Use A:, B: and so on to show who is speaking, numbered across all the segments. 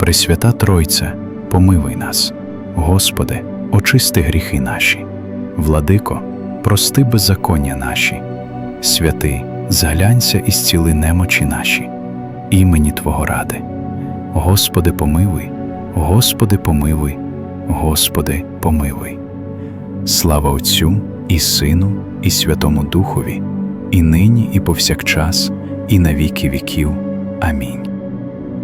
A: Пресвята Тройце, помилуй нас, Господи, очисти гріхи наші, Владико, прости беззаконня наші, святий, зглянься і зціли немочі наші, імені Твого ради. Господи, помилуй, Господи, помилуй, Господи, помилуй. Слава Отцю і Сину, і Святому Духові, і нині, і повсякчас, і на віки віків. Амінь.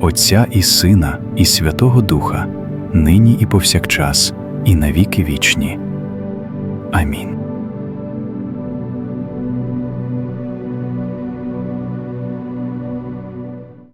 A: Отця і Сина, і Святого Духа, нині і повсякчас, і навіки вічні. Амінь.